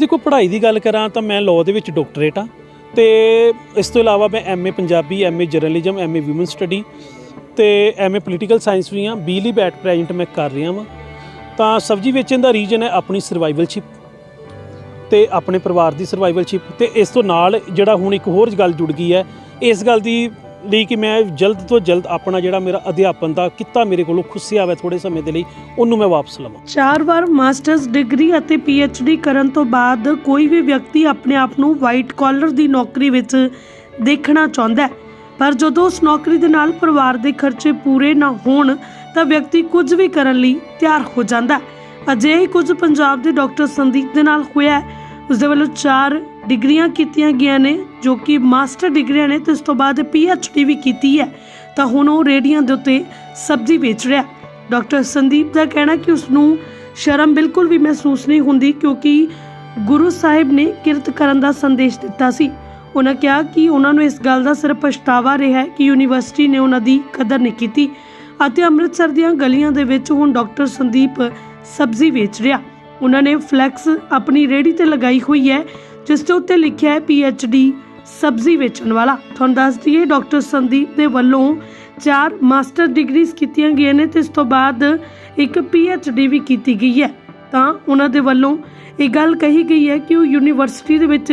ਦੇਖੋ ਪੜ੍ਹਾਈ ਦੀ ਗੱਲ ਕਰਾਂ ਤਾਂ ਮੈਂ ਲਾਅ ਦੇ ਵਿੱਚ ਡਾਕਟਰੇਟ ਆ ਤੇ ਇਸ ਤੋਂ ਇਲਾਵਾ ਮੈਂ MA Punjabi MA journalism MA women study ਤੇ ਐਮਏ ਪੋਲੀਟੀਕਲ ਸਾਇੰਸ ਵੀ ਆ ਬੀਲੀ ਬੈਟ ਪ੍ਰੈਜ਼ੈਂਟ ਮੈਂ ਕਰ ਰਿਹਾ ਵਾਂ। ਤਾਂ ਸਬਜ਼ੀ ਵੇਚਣ ਦਾ ਰੀਜਨ ਹੈ ਆਪਣੀ ਸਰਵਾਈਵਲਸ਼ਿਪ ਤੇ ਆਪਣੇ ਪਰਿਵਾਰ ਦੀ ਸਰਵਾਈਵਲਸ਼ਿਪ ਤੇ ਇਸ ਤੋਂ ਨਾਲ ਜਿਹੜਾ ਹੁਣ ਇੱਕ ਹੋਰ ਗੱਲ ਜੁੜ ਗਈ ਹੈ, ਇਸ ਗੱਲ ਦੀ ਲਈ ਕਿ ਮੈਂ ਜਲਦ ਤੋਂ ਜਲਦ ਆਪਣਾ ਜਿਹੜਾ ਮੇਰਾ ਅਧਿਆਪਨ ਦਾ ਕਿੱਤਾ ਮੇਰੇ ਕੋਲੋਂ ਖੁੱਸਿਆ ਹੋਇਆ ਥੋੜੇ ਸਮੇਂ ਦੇ ਲਈ, ਉਹਨੂੰ ਮੈਂ ਵਾਪਸ ਲਵਾਂ। ਚਾਰ ਵਾਰ ਮਾਸਟਰਸ ਡਿਗਰੀ ਅਤੇ ਡੀ ਕਰਨ ਤੋਂ ਬਾਅਦ ਕੋਈ ਵੀ ਵਿਅਕਤੀ ਆਪਣੇ ਆਪ ਨੂੰ ਵਾਈਟ ਕਾਲਰ ਦੀ ਨੌਕਰੀ ਵਿੱਚ ਦੇਖਣਾ ਚਾਹੁੰਦਾ ਹੈ। ਪਰ ਜਦੋਂ ਉਸ ਨੌਕਰੀ ਦੇ ਨਾਲ ਪਰਿਵਾਰ ਦੇ ਖਰਚੇ ਪੂਰੇ ਨਾ ਹੋਣ, ਤਾਂ ਵਿਅਕਤੀ ਕੁਝ ਵੀ ਕਰਨ ਲਈ ਤਿਆਰ ਹੋ ਜਾਂਦਾ ਹੈ। ਅਜਿਹੇ ਹੀ ਕੁਝ ਪੰਜਾਬ ਦੇ ਡਾਕਟਰ ਸੰਦੀਪ ਦੇ ਨਾਲ ਹੋਇਆ ਹੈ। ਉਸ ਦੇ ਵੱਲੋਂ ਚਾਰ ਡਿਗਰੀਆਂ ਕੀਤੀਆਂ ਗਈਆਂ ਨੇ, ਜੋ ਕਿ ਮਾਸਟਰ ਡਿਗਰੀਆਂ ਨੇ ਤੇ ਉਸ ਤੋਂ ਬਾਅਦ ਡੀ ਵੀ ਕੀਤੀ ਹੈ। ਤਾਂ ਹੁਣ ਉਹ ਰੇੜੀਆਂ ਦੇ ਉੱਤੇ ਸਬਜ਼ੀ ਵੇਚ ਰਿਹਾ। ਡਾਕਟਰ ਸੰਦੀਪ ਦਾ ਕਹਿਣਾ ਕਿ ਉਸ ਨੂੰ ਸ਼ਰਮ ਬਿਲਕੁਲ ਵੀ ਮਹਿਸੂਸ ਨਹੀਂ ਹੁੰਦੀ ਕਿਉਂਕਿ ਗੁਰੂ ਸਾਹਿਬ ਨੇ ਕਿਰਤ ਕਰਨ ਦਾ ਸੰਦੇਸ਼ ਦਿੱਤਾ ਸੀ। ਉਹਨਾਂ ਕਿਹਾ ਕਿ ਉਹਨਾਂ ਨੂੰ ਇਸ ਗੱਲ ਦਾ ਸਿਰਫ ਪਛਤਾਵਾ ਰਿਹਾ ਹੈ ਕਿ ਯੂਨੀਵਰਸਿਟੀ ਨੇ ਉਹਨਾਂ ਦੀ ਕਦਰ ਨਹੀਂ ਕੀਤੀ ਅਤੇ ਅੰਮ੍ਰਿਤਸਰ ਦੀਆਂ ਗਲੀਆਂ ਦੇ ਵਿੱਚ ਹੁਣ ਡਾਕਟਰ ਸੰਦੀਪ ਸਬਜ਼ੀ ਵੇਚ ਰਿਹਾ। ਉਹਨਾਂ ਨੇ ਫਲੈਕਸ ਆਪਣੀ ਰੇਹੜੀ ਤੇ ਲਗਾਈ ਹੋਈ ਹੈ ਜਿਸ ਦੇ ਉੱਤੇ ਲਿਖਿਆ ਹੈ ਡੀ ਸਬਜ਼ੀ ਵੇਚਣ ਵਾਲਾ। ਤੁਹਾਨੂੰ ਦੱਸ ਦਈਏ, ਡਾਕਟਰ ਸੰਦੀਪ ਦੇ ਵੱਲੋਂ ਚਾਰ ਮਾਸਟਰ ਡਿਗਰੀਜ਼ ਕੀਤੀਆਂ ਗਈਆਂ ਨੇ ਤੇ ਇਸ ਤੋਂ ਬਾਅਦ ਇੱਕ ਡੀ ਵੀ ਕੀਤੀ ਗਈ ਹੈ। ਤਾਂ ਉਹਨਾਂ ਦੇ ਵੱਲੋਂ ਇਹ ਗੱਲ ਕਹੀ ਗਈ ਹੈ ਕਿ ਉਹ ਯੂਨੀਵਰਸਿਟੀ ਦੇ ਵਿੱਚ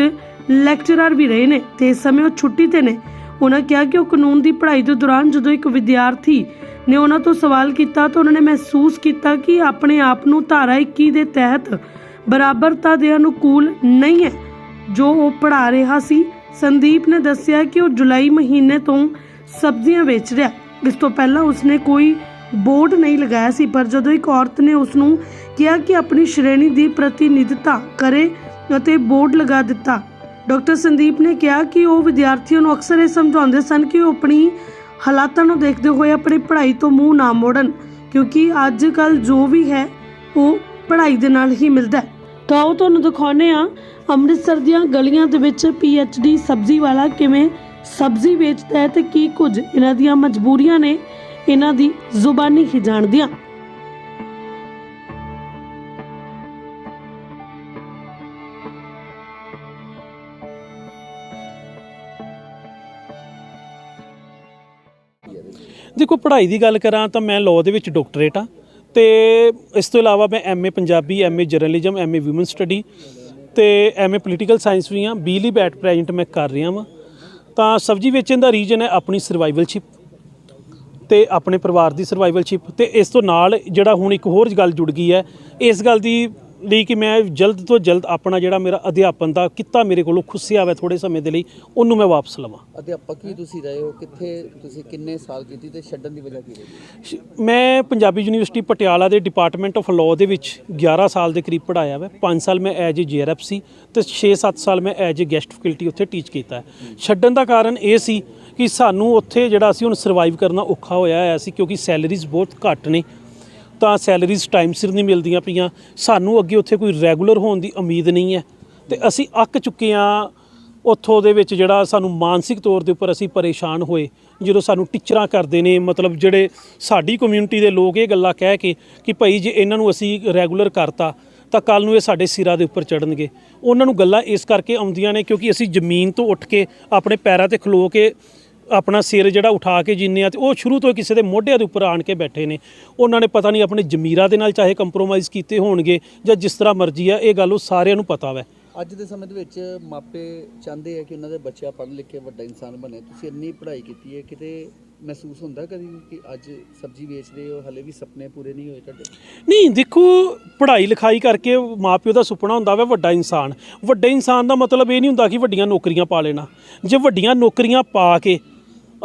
ਲੈਕਚਰਰ ਵੀ ਰਹੇ ਨੇ ਤੇ ਇਸ ਸਮੇਂ ਉਹ ਛੁੱਟੀ ਤੇ ਨੇ। ਉਹਨਾਂ ਕਿਹਾ ਕਿ ਉਹ ਕਾਨੂੰਨ ਦੀ ਪੜ੍ਹਾਈ ਦੇ ਦੌਰਾਨ ਜਦੋਂ ਇੱਕ ਵਿਦਿਆਰਥੀ ਨੇ ਉਹਨਾਂ ਤੋਂ ਸਵਾਲ ਕੀਤਾ ਤਾਂ ਉਹਨਾਂ ਨੇ ਮਹਿਸੂਸ ਕੀਤਾ ਕਿ ਆਪਣੇ ਆਪ ਨੂੰ ਧਾਰਾ 21 ਦੇ ਤਹਿਤ ਬਰਾਬਰਤਾ ਦੇ ਅਨੁਕੂਲ ਨਹੀਂ ਹੈ। ਜੋ ਉਹ ਪੜ੍ਹਾ ਰਿਹਾ ਸੀ, ਸੰਦੀਪ ਨੇ ਦੱਸਿਆ ਕਿ ਉਹ ਜੁਲਾਈ ਮਹੀਨੇ ਤੋਂ ਸਬਜ਼ੀਆਂ ਵੇਚ ਰਿਹਾ। ਇਸ ਤੋਂ ਪਹਿਲਾਂ ਉਸਨੇ ਕੋਈ ਬੋਰਡ ਨਹੀਂ ਲਗਾਇਆ ਸੀ, ਪਰ ਜਦੋਂ ਇੱਕ ਔਰਤ ਨੇ ਉਸ ਨੂੰ ਕਿਹਾ ਕਿ ਆਪਣੀ ਸ਼੍ਰੇਣੀ ਦੀ ਪ੍ਰਤੀਨਿਧਤਾ ਕਰੇ ਅਤੇ ਬੋਰਡ ਲਗਾ ਦਿੱਤਾ, ਡਾਕਟਰ ਸੰਦੀਪ ਨੇ ਕਿਹਾ ਕਿ ਉਹ ਵਿਦਿਆਰਥੀਆਂ ਨੂੰ ਅਕਸਰ ਇਹ ਸਮਝਾਉਂਦੇ ਸਨ ਕਿ ਉਹ ਆਪਣੀ ਹਾਲਾਤਾਂ ਨੂੰ ਦੇਖਦੇ ਹੋਏ ਆਪਣੀ ਪੜ੍ਹਾਈ ਤੋਂ ਮੂੰਹ ਨਾ ਮੋੜਨ, ਕਿਉਂਕਿ ਅੱਜ ਕੱਲ ਜੋ ਵੀ ਹੈ, ਉਹ ਪੜ੍ਹਾਈ ਦੇ ਨਾਲ ਹੀ ਮਿਲਦਾ ਹੈ। ਤਾਂ ਉਹ ਤੁਹਾਨੂੰ ਦਿਖਾਉਂਦੇ ਆ ਅੰਮ੍ਰਿਤਸਰ ਦੀਆਂ ਗਲੀਆਂ ਦੇ ਵਿੱਚ ਡੀ ਸਬਜ਼ੀ ਵਾਲਾ ਕਿਵੇਂ ਸਬਜ਼ੀ ਵੇਚਦਾ ਹੈ ਤੇ ਕੀ ਕੁਝ ਇਹਨਾਂ ਦੀਆਂ ਮਜਬੂਰੀਆਂ ਨੇ, ਇਹਨਾਂ ਦੀ ਜ਼ੁਬਾਨੀ ਹੀ ਜਾਣਦੀਆਂ। ਦੇਖੋ, ਪੜ੍ਹਾਈ ਦੀ ਗੱਲ ਕਰਾਂ ਤਾਂ ਮੈਂ ਲਾਅ ਦੇ ਵਿੱਚ ਡਾਕਟਰੇਟ ਆ ਤੇ ਇਸ ਤੋਂ ਇਲਾਵਾ ਮੈਂ MA Punjabi MA journalism MA women study ਤੇ ਐਮਏ ਪੋਲੀਟੀਕਲ ਸਾਇੰਸ ਵੀ ਆ। ਬੀਲੀ ਬੈਟ ਪ੍ਰੈਜ਼ੈਂਟ ਮੈਂ ਕਰ ਰਿਹਾ ਵਾਂ। ਤਾਂ ਸਬਜ਼ੀ ਵੇਚਣ ਦਾ ਰੀਜਨ ਹੈ ਆਪਣੀ ਸਰਵਾਈਵਲਸ਼ਿਪ ਤੇ ਆਪਣੇ ਪਰਿਵਾਰ ਦੀ ਸਰਵਾਈਵਲਸ਼ਿਪ ਤੇ ਇਸ ਤੋਂ ਨਾਲ ਜਿਹੜਾ ਹੁਣ ਇੱਕ ਹੋਰ ਗੱਲ ਜੁੜ ਗਈ ਹੈ, ਇਸ ਗੱਲ ਦੀ ਲਈ ਕਿ ਮੈਂ ਜਲਦ ਤੋਂ ਜਲਦ ਆਪਣਾ ਜਿਹੜਾ ਮੇਰਾ ਅਧਿਆਪਨ ਦਾ ਕਿੱਤਾ ਮੇਰੇ ਕੋਲੋਂ ਖੁੱਸਿਆ ਹੋਇਆ ਥੋੜੇ ਸਮੇਂ ਦੇ ਲਈ ਉਹਨੂੰ ਮੈਂ ਵਾਪਸ ਲਵਾਂ। ਅਧਿਆਪਕ ਵੀ ਤੁਸੀਂ ਰਹੇ ਹੋ ਕਿੱਥੇ ਤੁਸੀਂ ਕਿੰਨੇ ਸਾਲ ਕੀਤੀ ਤੇ ਛੱਡਣ ਦੀ ਵਜ੍ਹਾ ਕੀ ਰਹੀ? ਮੈਂ ਪੰਜਾਬੀ ਯੂਨੀਵਰਸਿਟੀ ਪਟਿਆਲਾ ਦੇ ਡਿਪਾਰਟਮੈਂਟ ਆਫ ਲਾਅ ਦੇ ਵਿੱਚ 11 ਸਾਲ ਦੇ ਕਰੀਬ ਪੜਾਇਆ ਵਾ। 5 ਸਾਲ ਮੈਂ ਐਜ ਏ ਜੀਆਰਐਫ ਸੀ ਤੇ 6-7 ਸਾਲ ਮੈਂ ਐਜ ਏ ਗੈਸਟ ਫੈਕਲਟੀ ਉੱਥੇ ਟੀਚ ਕੀਤਾ। ਹੈ ਛੱਡਣ ਦਾ ਕਾਰਨ ਇਹ ਸੀ ਕਿ ਸਾਨੂੰ ਉੱਥੇ ਜਿਹੜਾ ਸੀ ਹੁਣ ਸਰਵਾਈਵ ਕਰਨਾ ਔਖਾ ਹੋਇਆ ਹੋਇਆ ਸੀ ਕਿਉਂਕਿ ਸੈਲਰੀਜ਼ ਬਹੁਤ ਘੱਟ ਨੇ। ਤਾਂ ਸੈਲਰੀਜ਼ ਟਾਈਮ ਸਿਰ ਨਹੀਂ ਮਿਲਦੀਆਂ ਪਈਆਂ। ਸਾਨੂੰ ਅੱਗੇ ਉੱਥੇ ਕੋਈ ਰੈਗੂਲਰ ਹੋਣ ਦੀ ਉਮੀਦ ਨਹੀਂ ਹੈ। ਤੇ ਅਸੀਂ ਅੱਕ ਚੁੱਕੇ ਹਾਂ ਉੱਥੋਂ ਦੇ ਵਿੱਚ ਜਿਹੜਾ ਸਾਨੂੰ ਮਾਨਸਿਕ ਤੌਰ ਦੇ ਉੱਪਰ ਅਸੀਂ ਪਰੇਸ਼ਾਨ ਹੋਏ। ਜਦੋਂ ਸਾਨੂੰ ਟੀਚਰਾਂ ਕਰਦੇ ਨੇ, ਮਤਲਬ ਜਿਹੜੇ ਸਾਡੀ ਕਮਿਊਨਿਟੀ ਦੇ ਲੋਕ ਇਹ ਗੱਲਾਂ ਕਹਿ ਕੇ ਕਿ ਭਾਈ ਜੇ ਇਹਨਾਂ ਨੂੰ ਅਸੀਂ ਰੈਗੂਲਰ ਕਰਤਾ, ਤਾਂ ਕੱਲ ਨੂੰ ਇਹ ਸਾਡੇ ਸਿਰਾਂ ਦੇ ਉੱਪਰ ਚੜਨਗੇ ਉਹਨਾਂ ਨੂੰ ਗੱਲਾਂ ਇਸ ਕਰਕੇ ਆਉਂਦੀਆਂ ਨੇ ਕਿਉਂਕਿ ਅਸੀਂ ਜ਼ਮੀਨ ਤੋਂ ਉੱਠ ਕੇ ਆਪਣੇ ਪੈਰਾਂ ਤੇ ਖਲੋ ਕੇ ਆਪਣਾ ਸਿਰ ਜਿਹੜਾ ਉਠਾ ਕੇ ਜੀਨੇ ਆ ਤੇ ਉਹ ਸ਼ੁਰੂ ਤੋਂ ਕਿਸੇ ਦੇ ਮੋਢਿਆਂ ਦੇ ਉੱਪਰ ਆਣ ਕੇ ਬੈਠੇ ਨੇ। ਉਹਨਾਂ ਨੇ ਪਤਾ ਨਹੀਂ ਆਪਣੇ ਜ਼ਮੀਰਾਂ ਦੇ ਨਾਲ ਚਾਹੇ ਕੰਪਰੋਮਾਈਜ਼ ਕੀਤੇ ਹੋਣਗੇ ਜਾਂ ਜਿਸ ਤਰ੍ਹਾਂ ਮਰਜ਼ੀ ਆ ਇਹ ਗੱਲ ਉਹ ਸਾਰਿਆਂ ਨੂੰ ਪਤਾ ਵੈ। ਅੱਜ ਦੇ ਸਮੇਂ ਦੇ ਵਿੱਚ ਮਾਪੇ ਚਾਹੁੰਦੇ ਆ ਕਿ ਉਹਨਾਂ ਦੇ ਬੱਚਾ ਪੜ੍ਹ ਲਿਖ ਕੇ ਵੱਡਾ ਇਨਸਾਨ ਬਣੇ। ਤੁਸੀਂ ਇੰਨੀ ਪੜ੍ਹਾਈ ਕੀਤੀ ਹੈ ਕਿਤੇ ਮਹਿਸੂਸ ਹੁੰਦਾ ਕਦੀ ਕਿ ਅੱਜ ਸਬਜ਼ੀ ਵੇਚ ਰਹੇ ਹੋ ਹਲੇ ਵੀ ਸੁਪਨੇ ਪੂਰੇ ਨਹੀਂ ਹੋਏ ਤੁਹਾਡੇ? ਨਹੀਂ ਦੇਖੋ ਪੜ੍ਹਾਈ ਲਿਖਾਈ ਕਰਕੇ ਮਾਪਿਓ ਦਾ ਸੁਪਨਾ ਹੁੰਦਾ ਵਾ ਵੱਡਾ ਇਨਸਾਨ। ਵੱਡੇ ਇਨਸਾਨ ਦਾ ਮਤਲਬ ਇਹ ਨਹੀਂ ਹੁੰਦਾ ਕਿ ਵੱਡੀਆਂ ਨੌਕਰੀਆਂ ਪਾ ਲੈਣਾ। ਜੇ ਵੱਡੀਆਂ ਨੌਕਰੀਆਂ ਪਾ ਕੇ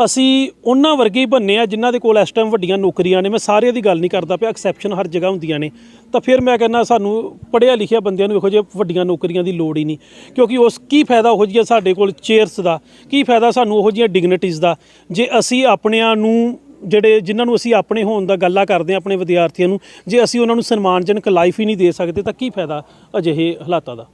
ਅਸੀਂ ਉਹਨਾਂ ਵਰਗੇ ਹੀ ਬੰਨੇ ਆ ਜਿਨ੍ਹਾਂ ਦੇ ਕੋਲ ਇਸ ਟਾਈਮ ਵੱਡੀਆਂ ਨੌਕਰੀਆਂ ਨੇ। ਮੈਂ ਸਾਰਿਆਂ ਦੀ ਗੱਲ ਨਹੀਂ ਕਰਦਾ ਪਿਆ ਐਕਸੈਪਸ਼ਨ ਹਰ ਜਗ੍ਹਾ ਹੁੰਦੀਆਂ ਨੇ। ਤਾਂ ਫਿਰ ਮੈਂ ਕਹਿੰਦਾ ਸਾਨੂੰ ਪੜ੍ਹਿਆ ਲਿਖਿਆ ਬੰਦਿਆਂ ਨੂੰ ਇਹੋ ਜਿਹੇ ਵੱਡੀਆਂ ਨੌਕਰੀਆਂ ਦੀ ਲੋੜ ਹੀ ਨਹੀਂ। ਕਿਉਂਕਿ ਉਸ ਕੀ ਫਾਇਦਾ ਉਹ ਜਿਹੀਆਂ ਸਾਡੇ ਕੋਲ ਚੇਅਰਸ ਦਾ? ਕੀ ਫਾਇਦਾ ਸਾਨੂੰ ਉਹੋ ਜਿਹੀਆਂ ਡਿਗਨਿਟੀਜ਼ ਦਾ? ਜੇ ਅਸੀਂ ਆਪਣਿਆਂ ਨੂੰ ਜਿਹੜੇ ਜਿਨ੍ਹਾਂ ਨੂੰ ਅਸੀਂ ਆਪਣੇ ਹੋਣ ਦਾ ਗੱਲਾਂ ਕਰਦੇ ਹਾਂ ਆਪਣੇ ਵਿਦਿਆਰਥੀਆਂ ਨੂੰ, ਜੇ ਅਸੀਂ ਉਹਨਾਂ ਨੂੰ ਸਨਮਾਨਜਨਕ ਲਾਈਫ ਹੀ ਨਹੀਂ ਦੇ ਸਕਦੇ ਤਾਂ ਕੀ ਫਾਇਦਾ ਅਜਿਹੇ ਹਾਲਾਤਾਂ ਦਾ?